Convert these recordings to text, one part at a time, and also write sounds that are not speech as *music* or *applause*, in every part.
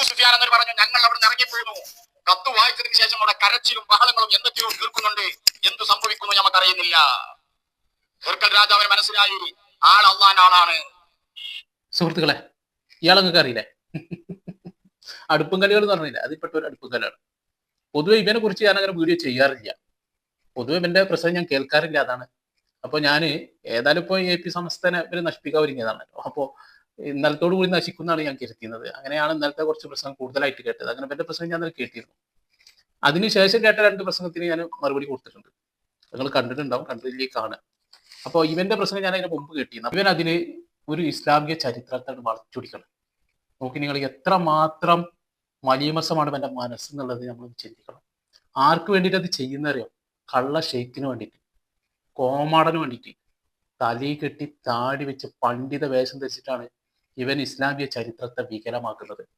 അബൂ സുഫിയാൻ എന്നൊരു പറഞ്ഞു ഞങ്ങൾ അവിടെ നിന്ന് ഇറങ്ങിപ്പോകുന്നു കത്ത് വായിച്ചതിന് ശേഷം അവിടെ കരച്ചിലും ബഹളങ്ങളും എന്തൊക്കെയോ തീർക്കുന്നുണ്ട് എന്തു സംഭവിക്കുന്നു നമുക്കറിയുന്നില്ല ഹെർക്കൽ രാജാവിന് മനസ്സിലായി. ആൾ അള്ളാൻ ആളാണ്. സുഹൃത്തുക്കളെ ഇയാളങ്ങൾക്ക് അറിയില്ലേ? അടുപ്പും കളികൾ എന്ന് പറഞ്ഞില്ല? അതിൽപ്പെട്ട ഒരു അടുപ്പും കലാണ് പൊതുവെ ഇവനെ കുറിച്ച് ഞാൻ അങ്ങനെ വീഡിയോ ചെയ്യാറില്ല. പൊതുവെ ഇവന്റെ പ്രസംഗം ഞാൻ കേൾക്കാറില്ല അതാണ്. അപ്പൊ ഞാൻ ഏതായാലും ഇപ്പോൾ എ പി സംസ്ഥാന ഇവർ നശിപ്പിക്കാൻ ഒരുങ്ങിയതാണല്ലോ അപ്പോൾ ഇന്നലത്തോടു കൂടി നശിക്കുന്നതാണ് ഞാൻ കരുതുന്നത് അങ്ങനെയാണ് ഇന്നലത്തെ കുറച്ച് പ്രസംഗം കൂടുതലായിട്ട് കേട്ടത്. അങ്ങനെ ഇവന്റെ പ്രസംഗം ഞാൻ കേട്ടിരുന്നു. അതിനുശേഷം കേട്ട രണ്ട് പ്രസംഗത്തിന് ഞാൻ മറുപടി കൊടുത്തിട്ടുണ്ട്. നിങ്ങൾ കണ്ടിട്ടുണ്ടാവും കണ്ടില്ലേ കാണുക. അപ്പോൾ ഇവന്റെ പ്രസംഗം ഞാൻ അതിന് മുമ്പ് കേട്ടിരുന്നു. ഇവൻ അതിന് ഒരു ഇസ്ലാമിക ചരിത്രത്തോട് വളച്ചൊടിക്കണം നോക്കി നിങ്ങൾ എത്ര മാത്രം മലീമസമാണ് എന്റെ മനസ്സെന്നുള്ളത് നമ്മൾ ചിന്തിക്കണം. ആർക്ക് വേണ്ടിയിട്ട് അത് ചെയ്യുന്നറിയോ? കള്ള ഷെയ്ക്കിന് വേണ്ടിയിട്ട് കോമാടന് വേണ്ടിയിട്ട്. തലയിൽ കെട്ടി താടി വെച്ച് പണ്ഡിത വേഷം ധരിച്ചിട്ടാണ് ഇവൻ ഇസ്ലാമിക ചരിത്രത്തെ വികലമാക്കുന്നത്.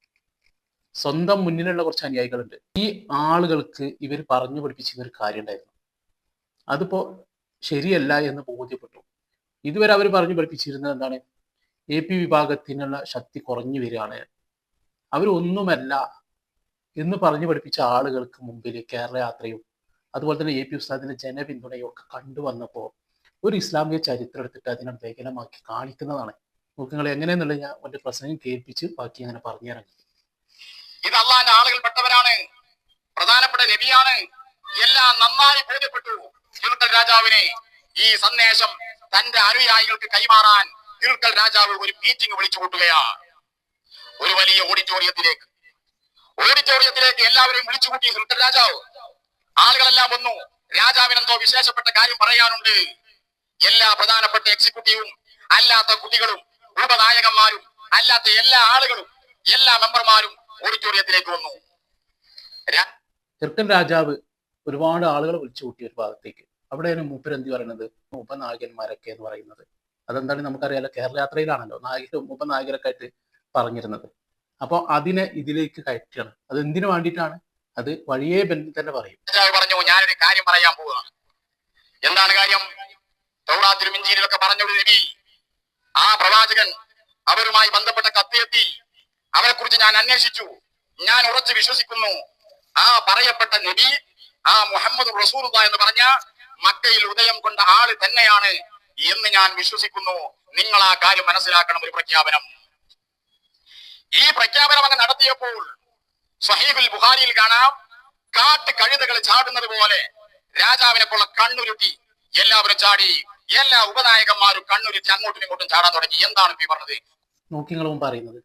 സ്വന്തം മുന്നിലുള്ള കുറച്ച് അനുയായികളുണ്ട്. ഈ ആളുകൾക്ക് ഇവർ പറഞ്ഞു പഠിപ്പിച്ച ഒരു കാര്യം ഉണ്ടായിരുന്നു. അതിപ്പോ ശരിയല്ല എന്ന് ബോധ്യപ്പെട്ടു. ഇതുവരെ അവർ പറഞ്ഞു പഠിപ്പിച്ചിരുന്നത് എന്താണ്? എ പി വിഭാഗത്തിനുള്ള ശക്തി കുറഞ്ഞു വരികയാണ്. അവരൊന്നുമല്ല എന്ന് പറഞ്ഞു പഠിപ്പിച്ച ആളുകൾക്ക് മുമ്പിൽ കേരള യാത്രയും അതുപോലെ തന്നെ എ പി ഉസ്താദിന്റെ ജനപിന്തുണയും ഒക്കെ കണ്ടുവന്നപ്പോൾ ഒരു ഇസ്ലാമിക ചരിത്രം എടുത്തിട്ട് അതിനെ വേഗനമാക്കി കാണിക്കുന്നതാണ്. നോക്കുങ്ങൾ എങ്ങനെയെന്നുള്ളത് ഞാൻ ഒരു പ്രസംഗം കേൾപ്പിച്ച് ബാക്കി അങ്ങനെ പറഞ്ഞു തരാം ഇത് അള്ളാന്റെ ആളുകൾ പെട്ടവരാണ്. പ്രധാനപ്പെട്ട നബിയാണ്. എല്ലാം നന്നായി ബോധ്യപ്പെട്ടു. തിരുക്കൽ രാജാവിനെ ഈ സന്ദേശം തന്റെ അനുയായികൾക്ക് കൈമാറാൻ തിരുക്കൽ രാജാവ് ഒരു മീറ്റിംഗ് വിളിച്ചു കൂട്ടുകയാണ് ഒരു വലിയ ഓഡിറ്റോറിയത്തിലേക്ക് ഓഡിറ്റോറിയത്തിലേക്ക് എല്ലാവരെയും വിളിച്ചു കൂട്ടി തിരുക്കൽ രാജാവ്. ആളുകളെല്ലാം വന്നു. രാജാവിനെന്തോ വിശേഷപ്പെട്ട കാര്യം പറയാനുണ്ട്. എല്ലാ പ്രധാനപ്പെട്ട എക്സിക്യൂട്ടീവും അല്ലാത്ത കുട്ടികളും ഉപനായകന്മാരും അല്ലാത്ത എല്ലാ ആളുകളും എല്ലാ മെമ്പർമാരും ഓഡിറ്റോറിയത്തിലേക്ക് വന്നു. ചെറുക്കൻ രാജാവ് ഒരുപാട് ആളുകളെ വിളിച്ചു കൂട്ടി ഒരു ഭാഗത്തേക്ക്. അവിടെയാണ് മൂപ്പരെന്തി പറയുന്നത്? ഉപനായകന്മാരൊക്കെ എന്ന് പറയുന്നത്. അതെന്താണ് നമുക്കറിയാലോ കേരള യാത്രയിലാണല്ലോ നായകരും ഉപനായകരൊക്കെ ആയിട്ട് പറഞ്ഞിരുന്നത്. അപ്പോൾ അതിനെ ഇതിലേക്ക് കയറ്റുകയാണ് അത് എന്തിനു വേണ്ടിയിട്ടാണ്? അത് വഴിയേ ബന്ധം തന്നെ പറയും. പറഞ്ഞു ഞാനൊരു കാര്യം പറയാൻ പോവുകയാണ് എന്താണ് കാര്യം? തൗറാത്തിലും ഇഞ്ചിയിലൊക്കെ പറഞ്ഞൊരു നബി ആ പ്രവാചകൻ അവരുമായി ബന്ധപ്പെട്ട കത്തിയെത്തി. അവരെ കുറിച്ച് ഞാൻ അന്വേഷിച്ചു. ഞാൻ ഉറച്ച് വിശ്വസിക്കുന്നു. ആ പറയപ്പെട്ട നബി ആ മുഹമ്മദ് റസൂൽ എന്ന് പറഞ്ഞ മക്കയിൽ ഉദയം കൊണ്ട ആൾ തന്നെയാണ് എന്ന് ഞാൻ വിശ്വസിക്കുന്നു. നിങ്ങൾ ആ കാര്യം മനസ്സിലാക്കണം ഒരു പ്രഖ്യാപനം. ഈ പ്രഖ്യാപനം അങ്ങ് നടത്തിയപ്പോൾ സഹീബുൽ ബുഹാരിയിൽ കാണാം കാട്ട് കഴുതകൾ ചാടുന്നത് പോലെ രാജാവിനെ കൊള്ള കണ്ണുരുട്ടി എല്ലാവരും ചാടി. എല്ലാ ഉപനായകന്മാരും കണ്ണുരുത്തി അങ്ങോട്ടും ഇങ്ങോട്ടും ചാടാൻ തുടങ്ങി. എന്താണ് ഈ പറഞ്ഞത്? നോക്കി നിങ്ങൾ മുമ്പ് പറയുന്നത്.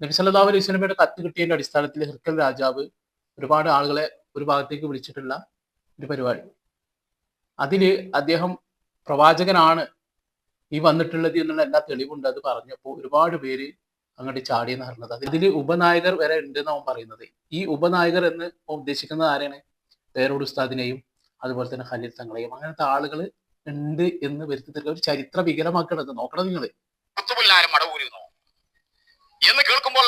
നബി സല്ലല്ലാഹു അലൈഹി സ്വലമയുടെ കത്ത് കിട്ടിയതിന്റെ അടിസ്ഥാനത്തിൽ ഹിർക്കൽ രാജാവ് ഒരുപാട് ആളുകളെ ഒരു ഭാഗത്തേക്ക് വിളിച്ചിട്ടുള്ള ഒരു പരിപാടി. അതിൽ അദ്ദേഹം പ്രവാചകനാണ് ഈ വന്നിട്ടുള്ളത് എന്നുള്ള എല്ലാ തെളിവുണ്ട് അത് പറഞ്ഞപ്പോൾ ഒരുപാട് പേര് അങ്ങോട്ട് ചാടിയെന്ന് പറഞ്ഞത് അതിൽ ഉപനായകർ വരെ ഉണ്ട് എന്നാണ് പറയുന്നത്. ഈ ഉപനായകർ എന്ന് ഉദ്ദേശിക്കുന്നത് ആരെയാണ് പേരോട് ഉസ്താദിനെയും അതുപോലെ തന്നെ ഖലീൽ തങ്ങളെയും. അങ്ങനത്തെ ആളുകൾ ഉണ്ട് എന്ന് വരുത്തി ഒരു ചരിത്ര വികലമാക്കണത് നോക്കണം നിങ്ങൾ എന്ന് കേൾക്കുമ്പോൾ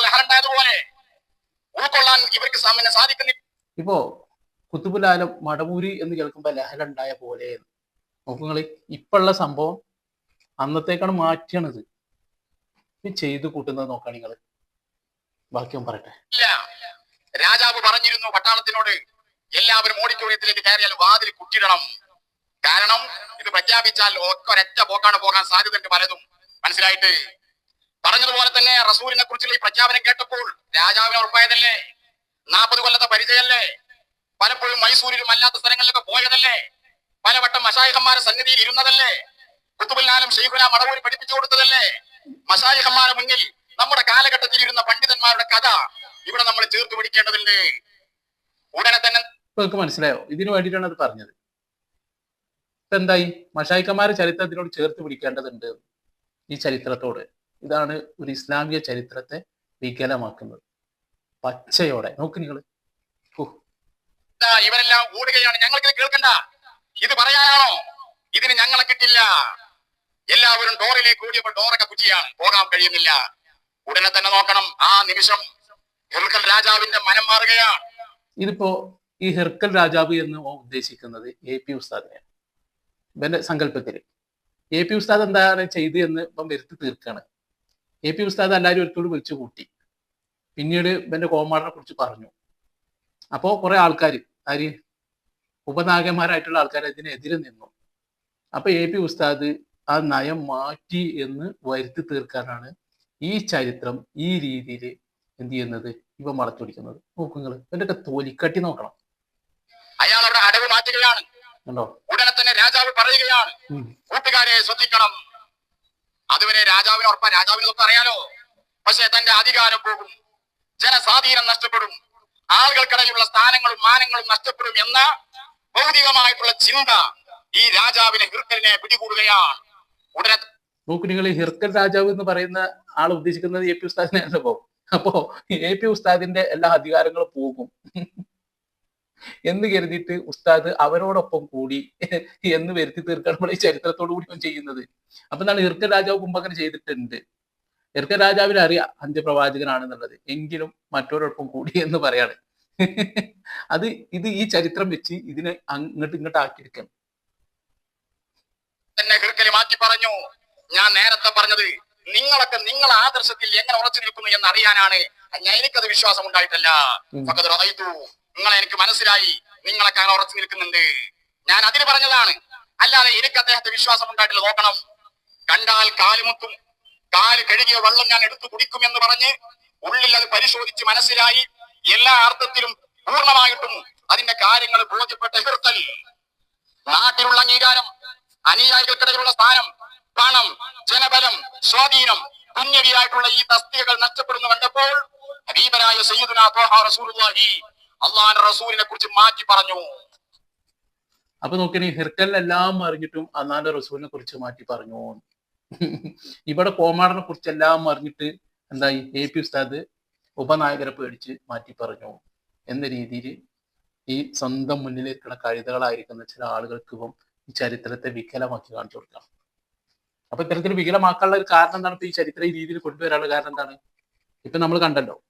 ഉൾക്കൊള്ളാൻ ഇവർക്ക് സാധിക്കുന്നില്ല. ഇപ്പോ കുത്തുബുലാലം മടമൂരി എന്ന് കേൾക്കുമ്പോൾ ലഹര ഉണ്ടായ പോലെ നോക്കുങ്ങൾ ഇപ്പോഴുള്ള സംഭവം അന്നത്തേക്കാണ് മാറ്റണത്. ചെയ്തു കൂട്ടുന്നത് നോക്കാം നിങ്ങൾ ബാക്കിയും പറയട്ടെ. രാജാവ് പറഞ്ഞിരുന്നു പട്ടാളത്തിനോട് എല്ലാവരും ഓഡിറ്റോറിയത്തിലേക്ക് കയറിയാൽ വാതിൽ കുറ്റിടണം കാരണം ഇത് പ്രഖ്യാപിച്ചാൽ ഒരൊറ്റ പോക്കാണ് പോകാൻ സാധ്യതയുണ്ട് പലതും മനസ്സിലായിട്ട്. പറഞ്ഞതുപോലെ തന്നെ റസൂലിനെ കുറിച്ചുള്ള ഈ പ്രഖ്യാപനം കേട്ടപ്പോൾ രാജാവിന് ഉറപ്പായതല്ലേ നാൽപ്പത് കൊല്ലത്തെ പരിചയമല്ലേ? പലപ്പോഴും മൈസൂരിലും അല്ലാത്ത സ്ഥലങ്ങളിലൊക്കെ പോയതല്ലേ? പലവട്ടം മഷായിഹന്മാരെ സന്നിധിയിൽ ഇരുന്നതല്ലേ? കുത്തുബുല്ലാലും ഷെയ്ഖുന മടവൂരി പഠിപ്പിച്ചു കൊടുത്തതല്ലേ? മഷായിഹന്മാരെ മുന്നിൽ നമ്മുടെ കാലഘട്ടത്തിൽ ഇരുന്ന പണ്ഡിതന്മാരുടെ കഥ ഇവിടെ നമ്മൾ ചേർത്ത് പിടിക്കേണ്ടതുണ്ട്. ഉടനെ തന്നെ മനസ്സിലായോ? ഇതിനു വേണ്ടിയിട്ടാണ് അത് പറഞ്ഞത്. ഇപ്പൊ എന്തായി മഷായിക്കന്മാരെ ചരിത്രത്തിനോട് ചേർത്ത് പിടിക്കേണ്ടതുണ്ട് ഈ ചരിത്രത്തോട്. ഇതാണ് ഒരു ഇസ്ലാമിക ചരിത്രത്തെ വികലമാക്കുന്നത്. പച്ചയോടെ. നോക്ക് നിങ്ങൾ ഇവരെല്ലാം ഓടുകയാണ് ഞങ്ങൾക്ക് കേൾക്കണ്ട. ഇത് പറയാനാണോ? ഇതിന് ഞങ്ങളെ കിട്ടില്ല. എല്ലാവരും ഡോറിലേക്ക് ഓടിയപ്പോൾ ഡോറൊക്കെ കുറ്റിയാണ്. പോകാൻ കഴിയുന്നില്ല. ഉടനെ തന്നെ നോക്കണം. ആ നിമിഷം ഹെർക്കൽ രാജാവിന്റെ മനം മാറുകയാണ്. ഇതിപ്പോ ഈ ഹിർക്കൽ രാജാവ് എന്ന് ഉദ്ദേശിക്കുന്നത് എ പി ഉസ്താദിനെയാണ്. ഇവന്റെ സങ്കല്പത്തിൽ എ പി ഉസ്താദ് എന്താണ് ചെയ്ത് എന്ന് ഇപ്പം വരുത്തി തീർക്കാണ്. എ പി ഉസ്താദ് എല്ലാവരും ഒരിക്കലും വിളിച്ചു കൂട്ടി. പിന്നീട് ഇവന്റെ കോമാളിനെ കുറിച്ച് പറഞ്ഞു. അപ്പോ കുറെ ആൾക്കാർ ആര്? ഉപനായകന്മാരായിട്ടുള്ള ആൾക്കാർ ഇതിനെതിരെ നിന്നു. അപ്പൊ എ പി ഉസ്താദ് ആ നയം മാറ്റി എന്ന് വരുത്തി തീർക്കാനാണ് ഈ ചരിത്രം ഈ രീതിയിൽ എന്ത് ചെയ്യുന്നത്? ഇവ മറച്ചുപിടിക്കുന്നത് നോക്കുങ്ങൾ ഇവന്റെ തോലിക്കട്ടി നോക്കണം. അയാൾ അവിടെ അടവ് മാറ്റുകയാണ്. ഉടനെ തന്നെ രാജാവ് പറയുകയാണ്. കൂട്ടുകാരെ ശ്രദ്ധിക്കണം. അതുവരെ രാജാവിന് ഉറപ്പാ. രാജാവിന് അറിയാലോ? പക്ഷെ തന്റെ അധികാരം പോകും. ജനസ്വാധീനം നഷ്ടപ്പെടും. ആളുകൾക്കിടയിലുള്ള സ്ഥാനങ്ങളും മാനങ്ങളും നഷ്ടപ്പെടും എന്ന ഭൗതികമായിട്ടുള്ള ചിന്ത ഈ രാജാവിനെ ഹിർക്കലിനെ പിടികൂടുകയാണ്. ഉടനെ നോക്കൂ നിങ്ങൾ ഹിർക്കൽ രാജാവ് എന്ന് പറയുന്ന ആൾ ഉദ്ദേശിക്കുന്നത് എ പി ഉസ്താദിനെ അല്ലപ്പോ അപ്പോ എ പി ഉസ്താദിന്റെ എല്ലാ അധികാരങ്ങളും പോകും. എന്ന് കരുതിയിട്ട് ഉസ്താദ് അവരോടൊപ്പം കൂടി എന്ന് വരുത്തി തീർക്കാൻ നമ്മൾ ഈ ചരിത്രത്തോടു കൂടി ചെയ്യുന്നത്. അപ്പൊ എന്താണ് ഇർക്ക രാജാവ് കുംഭകരം ചെയ്തിട്ടുണ്ട്. ഇർക്ക രാജാവിനെ അറിയാം അന്ത്യപ്രവാചകനാണെന്നുള്ളത്. എങ്കിലും മറ്റോടൊപ്പം കൂടി എന്ന് പറയാണ്. അത് ഇത് ഈ ചരിത്രം വെച്ച് ഇതിനെ അങ്ങോട്ട് ഇങ്ങോട്ട് ആക്കിയെടുക്കണം തന്നെ പറഞ്ഞു. ഞാൻ നേരത്തെ പറഞ്ഞത് നിങ്ങളൊക്കെ നിങ്ങളെ ആദർശത്തിൽ എങ്ങനെ ഉറച്ചു നിൽക്കുന്നു എന്ന് അറിയാനാണ് എനിക്കത് വിശ്വാസം ഉണ്ടായിട്ടല്ല. നിങ്ങളെ എനിക്ക് മനസ്സിലായി. നിങ്ങളൊക്കെ അങ്ങനെ ഉറച്ചു നിൽക്കുന്നുണ്ട്. ഞാൻ അതിന് പറഞ്ഞതാണ്. അല്ലാതെ എനിക്ക് അദ്ദേഹത്തെ വിശ്വാസം ഉണ്ടായിട്ട് നോക്കണം. കണ്ടാൽ കാലുമുത്തും കാൽ കഴുകിയ വെള്ളം ഞാൻ എടുത്തു കുടിക്കും എന്ന് പറഞ്ഞ് ഉള്ളിൽ അത് പരിശോധിച്ച് മനസ്സിലായി. എല്ലാ അർത്ഥത്തിലും പൂർണമായിട്ടും അതിന്റെ കാര്യങ്ങൾ ബോധ്യപ്പെട്ട എതിർത്തൽ നാട്ടിലുള്ള അംഗീകാരം അനുയായികൾക്കിടയിലുള്ള സ്ഥാനം പണം ജനബലം സ്വാധീനം പുണ്യവിയായിട്ടുള്ള ഈ തസ്തികകൾ നഷ്ടപ്പെടുന്നു കണ്ടപ്പോൾ ഹബീബരായ സയ്യിദുനാ റസൂലുള്ളാഹി അള്ളാഹുവിന്റെ റസൂലിനെ കുറിച്ച് മാറ്റി പറഞ്ഞു. അപ്പൊ നോക്കിനി ഹിർക്കലിനെല്ലാം അറിഞ്ഞിട്ടും അന്നാന്റെ റസൂലിനെ കുറിച്ച് മാറ്റി പറഞ്ഞു. *laughs* ഇവിടെ കോമാടനെ കുറിച്ച് എല്ലാം അറിഞ്ഞിട്ട് എന്തായി? എ പി ഉസ്താദ് ഉപനായകരെ പേടിച്ച് മാറ്റി പറഞ്ഞു. എന്ന രീതിയിൽ ഈ സ്വന്തം മുന്നിലേക്കുള്ള കഴുതകളായിരിക്കുന്ന ചില ആളുകൾക്ക് ഇപ്പം ഈ ചരിത്രത്തെ വികലമാക്കി കാണിച്ചു കൊടുക്കാം. അപ്പൊ ഇത്തരത്തിൽ വികലമാക്കാനുള്ള ഒരു കാരണം എന്താണ്? ഈ ചരിത്രം ഈ രീതിയിൽ കൊണ്ടുവരാനുള്ള കാരണം എന്താണ്? ഇപ്പൊ നമ്മൾ കണ്ടല്ലോ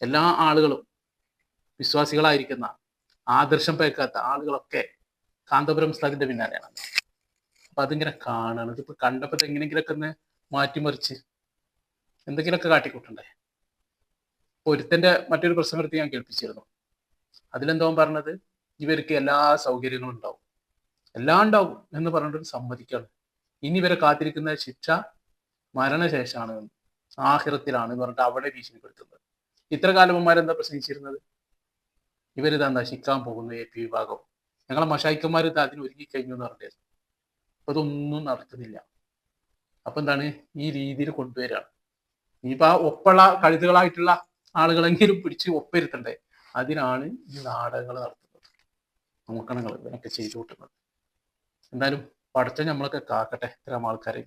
എല്ലാ ആളുകളും വിശ്വാസികളായിരിക്കുന്ന ആദർശം പേക്കാത്ത ആളുകളൊക്കെ കാന്തപുരം സ്ഥലത്തിന്റെ പിന്നാലെയാണ്. അപ്പൊ അതിങ്ങനെ കാണണം. ഇതിപ്പോ കണ്ടപ്പോ എങ്ങനെയെങ്കിലൊക്കെ ഒന്ന് മാറ്റിമറിച്ച് എന്തെങ്കിലുമൊക്കെ കാട്ടിക്കൂട്ടണ്ടേ? ഒരുത്തന്റെ മറ്റൊരു പ്രസംഗത്തിൽ ഞാൻ കേൾപ്പിച്ചിരുന്നു. അതിലെന്തോ പറഞ്ഞത് ഇവർക്ക് എല്ലാ സൗകര്യങ്ങളും ഉണ്ടാവും. എല്ലാം ഉണ്ടാവും എന്ന് പറഞ്ഞിട്ട് സമ്മതിക്കാണ് ഇനി ഇവരെ കാത്തിരിക്കുന്ന ശിക്ഷ മരണശേഷമാണ്. ആഹിറത്തിലാണ് എന്ന് പറഞ്ഞിട്ട് അവിടെ ഭീഷണിപ്പെടുത്തുന്നത്. ഇത്ര കാലന്മാരെന്താ പ്രസംഗിച്ചിരുന്നത്? ഇവരിതാ നശിക്കാൻ പോകുന്നു എ പി വിഭാഗം. ഞങ്ങളെ മഷായിക്കന്മാർ ഇത് അതിന് ഒരുങ്ങി കഴിഞ്ഞു എന്ന് പറഞ്ഞത് അതൊന്നും നടക്കുന്നില്ല അപ്പൊ എന്താണ്? ഈ രീതിയിൽ കൊണ്ടുവരികയാണ്. ഇനിയിപ്പോ ആ ഒപ്പള കഴുതുകളായിട്ടുള്ള ആളുകളെങ്കിലും പിടിച്ച് ഒപ്പരുത്തണ്ടേ? അതിനാണ് ഈ നാടകങ്ങൾ നടത്തുന്നത്. നോക്കണങ്ങൾ ഇവനൊക്കെ ചെയ്തു കൂട്ടുന്നത് എന്തായാലും പഠിച്ച നമ്മളൊക്കെ കാക്കട്ടെ. ഇത്തരം ആൾക്കാരെ